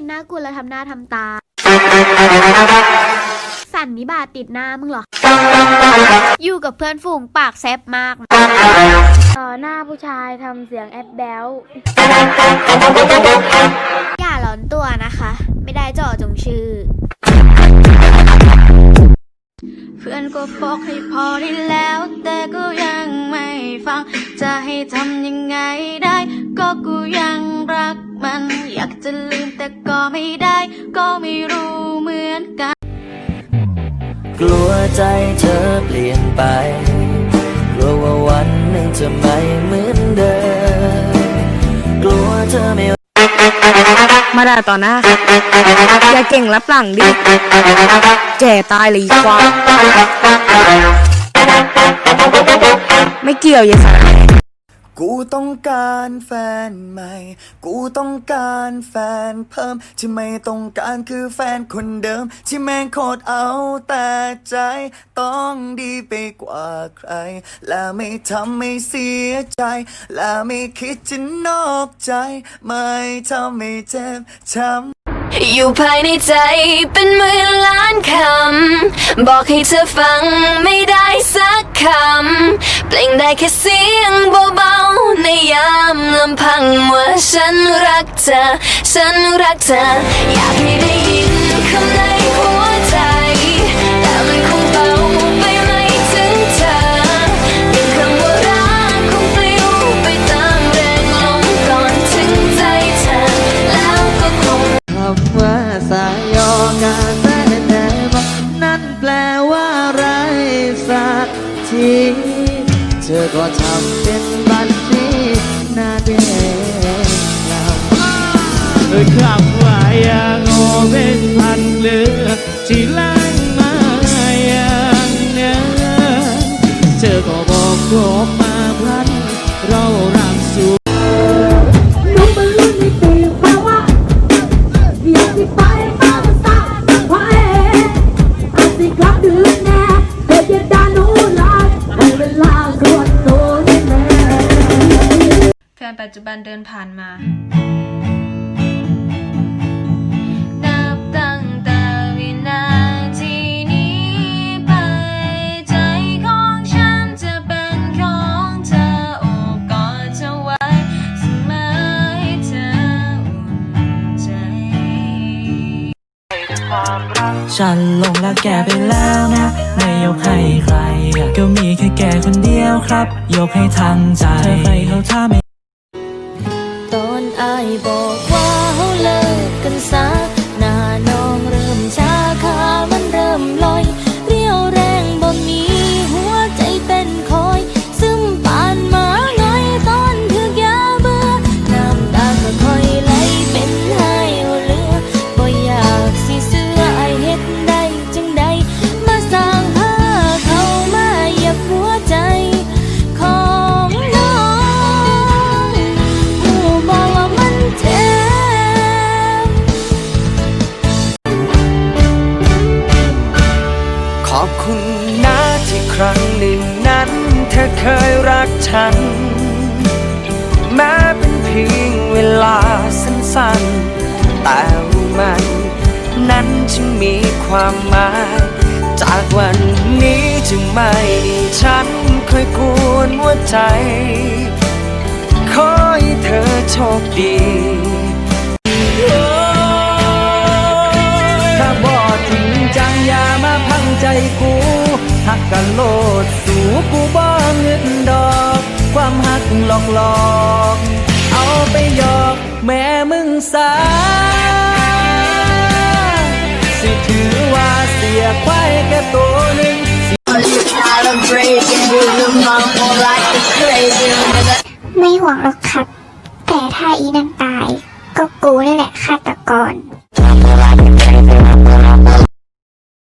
ห็นหน้ากูแล้วทำหน้าทำตา สันนิบาตติดหน้ามึงเหรอ อยู่กับเพื่อนฝูงปากแซบมาก ต่อหน้าผู้ชายทำเสียงแอดแบลอย่าหลอนตัวนะคะ ไม่ได้เจาะจงชื่อ เพื่อนก็บอกให้พอได้แล้ว แต่ก็ยังไม่ฟัง จะให้ทำยังไงได้ ก็กูยังรัก มัน อยากจะลืมแต่ก็ไม่ได้ ก็ไม่รู้เหมือนกัน กลัวใจเธอเปลี่ยนไป กลัวว่าวันหนึ่งจะไม่เหมือนเดิม กลัวเธอไม่ มาด่าต่อหน้าครับอย่าเก่งรับหลังดิแก่ตายเลยอีควายไม่เกี่ยวอย่าสาร กูต้องการแฟนใหม่ กูต้องการแฟนเพิ่ม ที่ไม่ต้องการคือแฟนคนเดิม ที่แม่งโคตรเอาแต่ใจ ต้องดีไปกว่าใคร และไม่ทำให้เสียใจ และไม่คิดจะนอกใจ ไม่ทำให้เจ็บช้ำอยู่ภายในใจเป็นหมื่นล้านคำ บอกให้เธอฟังไม่ได้สักคำ เปล่งได้แค่เสียงเบา ฉันรักเธอ ฉันรักเธอ อยากให้ได้ยินคำในหัวใจ แต่มันคงเบาไปไม่ถึงเธอเพียงคำว่ารักคงปลิวไปตามแรงลมก่อนถึงใจเธอ แล้วก็คงคำว่าสายอกาแต่แต่บอกนั่นแปลว่าไรสักที เธอก็ทำเป็นบัญชีหน้าเด็กเราเอ่ย คำว่ายางโอเป็นพันเลือที่แรงมาอย่างเนื้อเธอก็บอกโกบมาพลันเรารักสูลุกมาลุ้นในปีภาวะอยากที่ไปตามสาพระเอกอาจสิครับดื้อแน่เกิดจะดานูลายให้เวลาส่วนตัวนี่แน่แฟนปัจจุบันเดินผ่านมา นาทีนี้ไป ใจของฉันจะเป็นของเธอโอบกอดเธอไว้เสมอให้เธออุ่นใจ ฉันลงรักแกไปแล้วนะ ไม่ยกให้ใครก็มีแค่แกคนเดียวครับ ยกให้ทั้งใจ เธอใครเขาท่าไม่ ตอนอายบอก อบคุณนะที่ครั้งหนึ่งนั้น เธอเคยรักฉัน แม้เป็นเพียงเวลาสั้นๆ แต่วัน นั้นจึงมีความหมาย จากวันนี้จึงไม่ฉันค่อยกวนหัวใจ ขอให้เธอโชคดี กูหักกันโลดสู่กูบ่เงินดอก ความหักหลอกหลอก เอาไปหยอกแม่มึงสาสิถือว่าเสียควายแค่ตัวหนึ่ง ไม่ห่วงหรอกครับ แต่ถ้าอีนันตาย ก็กูนี่แหละฆาตกร